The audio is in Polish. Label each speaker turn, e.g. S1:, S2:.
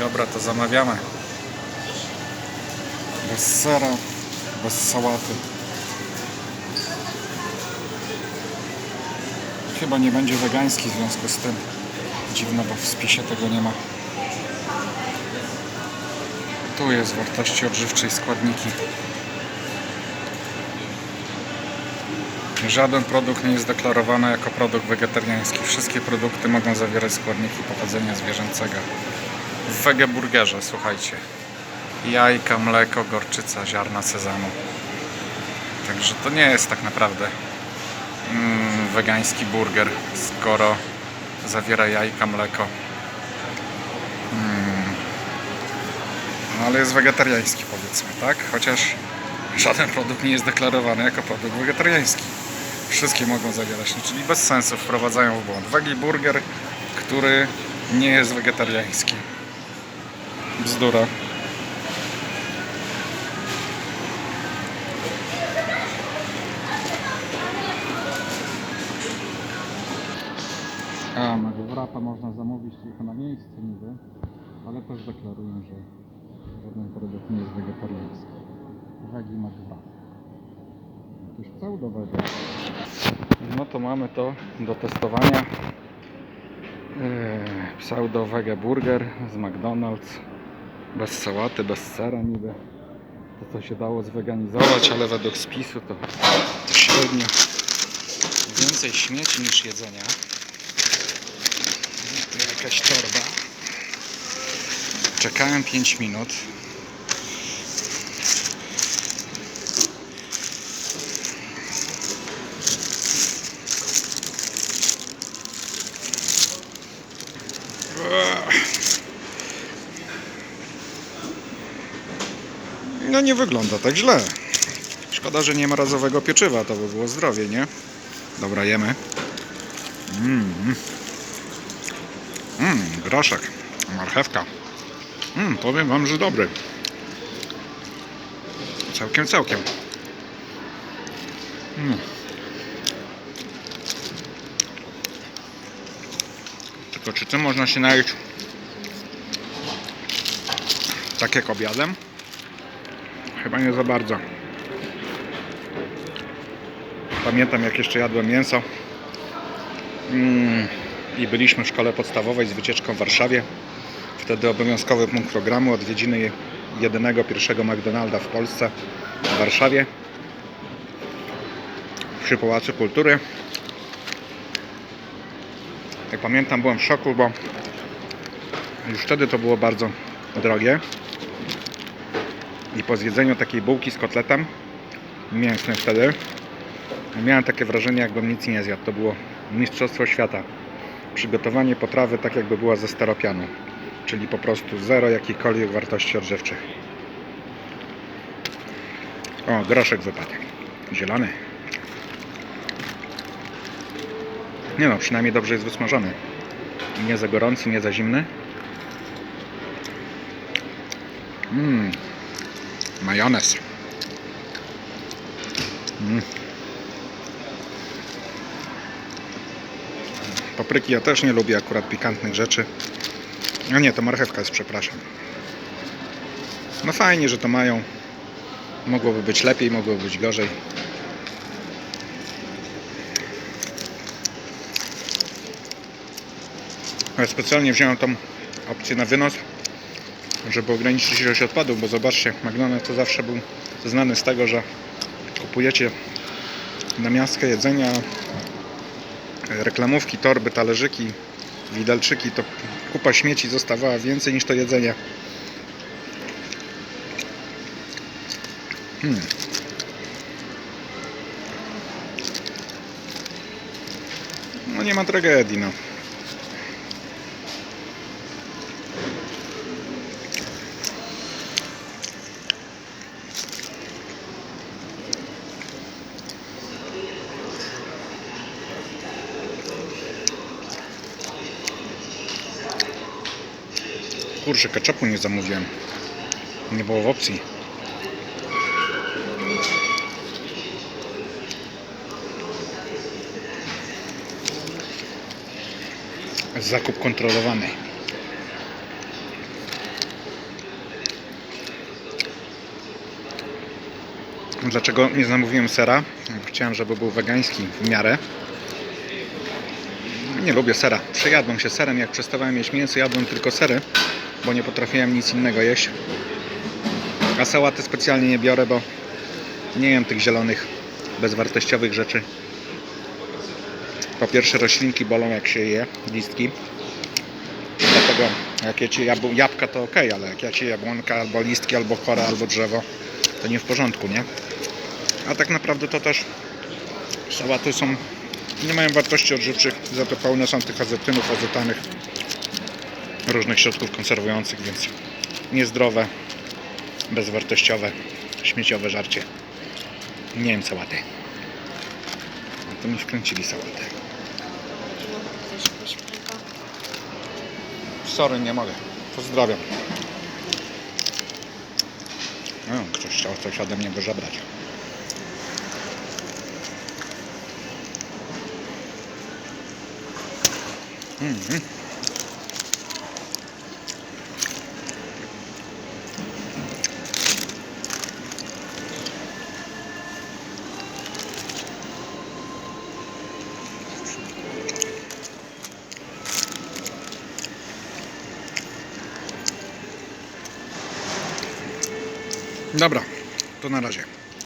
S1: Dobra, to zamawiamy. Bez sera, bez sałaty. Chyba nie będzie wegański w związku z tym. Dziwne, bo w spisie tego nie ma. Tu jest wartości odżywczej składniki. Żaden produkt nie jest deklarowany jako produkt wegetariański. Wszystkie produkty mogą zawierać składniki pochodzenia zwierzęcego. W wegeburgerze, słuchajcie. Jajka, mleko, gorczyca, ziarna sezamu. Także to nie jest tak naprawdę mm, wegański burger, skoro zawiera jajka, mleko. Mm. No ale jest wegetariański powiedzmy, tak? Chociaż żaden produkt nie jest deklarowany jako produkt wegetariański. Wszystkie mogą zawierać, no, czyli bez sensu wprowadzają w błąd. Wegi burger, który nie jest wegetariański. Bzdura. A, wrapa można zamówić tylko na miejscu niby, ale też deklarują, że żaden produkt nie jest wegetariański. Wegi. Jakieś pseudowego. No to mamy to do testowania. Eee, Pseudo Wege Burger z McDonald's. Bez sałaty, bez sera niby. To co się dało zweganizować, ale według spisu to, to średnio więcej śmieci niż jedzenia. Jakaś torba. Czekałem 5 minut. No nie wygląda tak źle. Szkoda, że nie ma razowego pieczywa, to by było zdrowie, nie? Dobra, jemy. Mm. Mmm, groszek, marchewka. Mmm, powiem wam, że dobry. Całkiem, całkiem. Mm. Tylko czy tym można się najeść tak jak obiadem? Chyba nie za bardzo. Pamiętam jak jeszcze jadłem mięso. Mm i byliśmy w szkole podstawowej z wycieczką w Warszawie. Wtedy obowiązkowy punkt programu odwiedziny jedynego pierwszego McDonalda w Polsce w Warszawie przy Pałacu Kultury. Jak pamiętam byłem w szoku, bo już wtedy to było bardzo drogie i po zjedzeniu takiej bułki z kotletem mięsnym wtedy miałem takie wrażenie jakbym nic nie zjadł. To było mistrzostwo świata przygotowanie potrawy tak jakby była ze steropianu, czyli po prostu zero jakichkolwiek wartości odżywczych. O, groszek wypadł. Zielony. Nie no, przynajmniej dobrze jest wysmażony. Nie za gorący, nie za zimny. Mmm. Majonez. Mm. Papryki ja też nie lubię akurat pikantnych rzeczy. No nie, to marchewka jest, przepraszam. No fajnie, że to mają. Mogłoby być lepiej, mogłoby być gorzej. Ja specjalnie wziąłem tą opcję na wynos, żeby ograniczyć ilość odpadów, bo zobaczcie, McDonald's to zawsze był znany z tego, że kupujecie na miastkę jedzenia, reklamówki, torby, talerzyki, widelczyki, to kupa śmieci zostawała więcej niż to jedzenie. Hmm. No nie ma tragedii, no. Kurczę, ketchupu nie zamówiłem. Nie było w opcji. Zakup kontrolowany. Dlaczego nie zamówiłem sera? Chciałem, żeby był wegański w miarę. Nie lubię sera. Przejadłem się serem, jak przestawałem jeść mięso, jadłem tylko sery bo nie potrafiłem nic innego jeść. A sałaty specjalnie nie biorę, bo nie jem tych zielonych, bezwartościowych rzeczy. Po pierwsze roślinki bolą jak się je, listki. Dlatego jak jecie jabł- jabłka to ok, ale jak jecie jabłonka albo listki, albo kora, albo drzewo, to nie w porządku, nie? A tak naprawdę to też sałaty są, nie mają wartości odżywczych, za to pełne są tych azetynów, azetanych, różnych środków konserwujących, więc niezdrowe, bezwartościowe, śmieciowe żarcie. Nie jem sałaty. A to mi wkręcili sałatę. Sorry, nie mogę. Pozdrawiam. No, ktoś chciał coś ode mnie wyżebrać. Mhm. Dobra, to na razie.